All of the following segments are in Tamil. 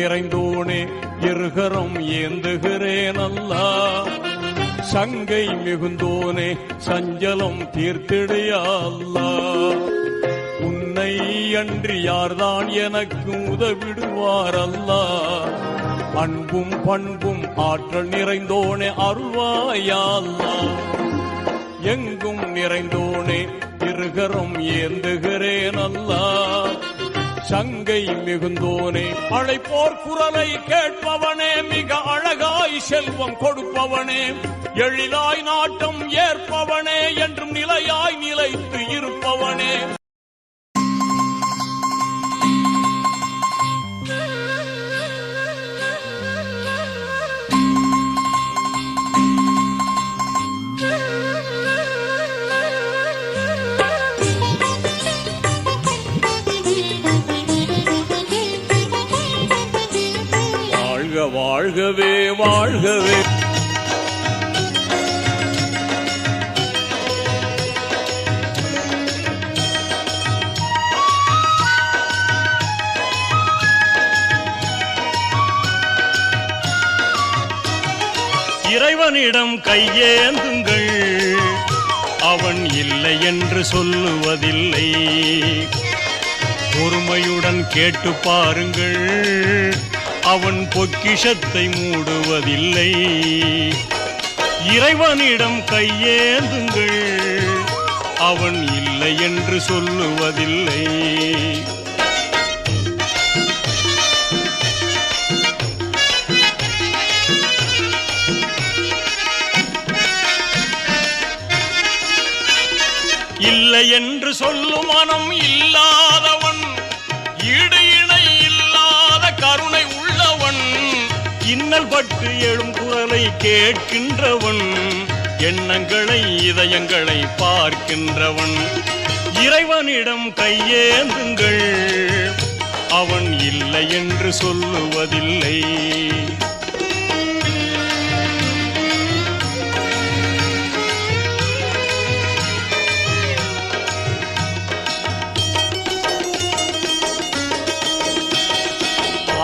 நிறைந்தோனே எருகரம் ஏந்துகிறேன் அல்லா. சங்கை மிகுந்தோனே சஞ்சலம் தீர்த்திடையல்லா உன்னை அன்றி யார்தான் எனக்கு உதவிடுவார் அல்லா. அன்பும் பண்பும் ஆற்றல் நிறைந்தோனே அருள்வாயல்லா எங்கும் நிறைந்தோனே இருகரம் ஏந்துகிறேன் அல்லா. சங்கை மிகுந்தோனே அழைப்போர் குரலை கேட்பவனே மிக அழகாய் செல்வம் கொடுப்பவனே எழிலாய் நாட்டம் ஏற்பவனே என்றும் நிலையாய் நிலைத்து இருப்பவனே. வாழ்க வாழ்கவே வாழ்கவே. இறைவனிடம் கையேந்துங்கள். அவன் இல்லை என்று சொல்லுவதில்லை. பொறுமையுடன் கேட்டு பாருங்கள். அவன் பொக்கிஷத்தை மூடுவதில்லை. இறைவனிடம் கையேந்துங்கள் அவன் இல்லை என்று சொல்லுவதில்லை. இல்லை என்று சொல்லும் மனம் இல்லை பட்டு எழும் குரலை கேட்கின்றவன் எண்ணங்களை இதயங்களை பார்க்கின்றவன். இறைவனிடம் கையேந்துங்கள் அவன் இல்லை என்று சொல்லுவதில்லை.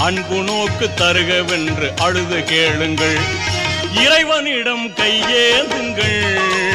அன்பு நோக்கு தருகவென்று அழுது கேளுங்கள். இறைவனிடம் கையேந்துங்கள்.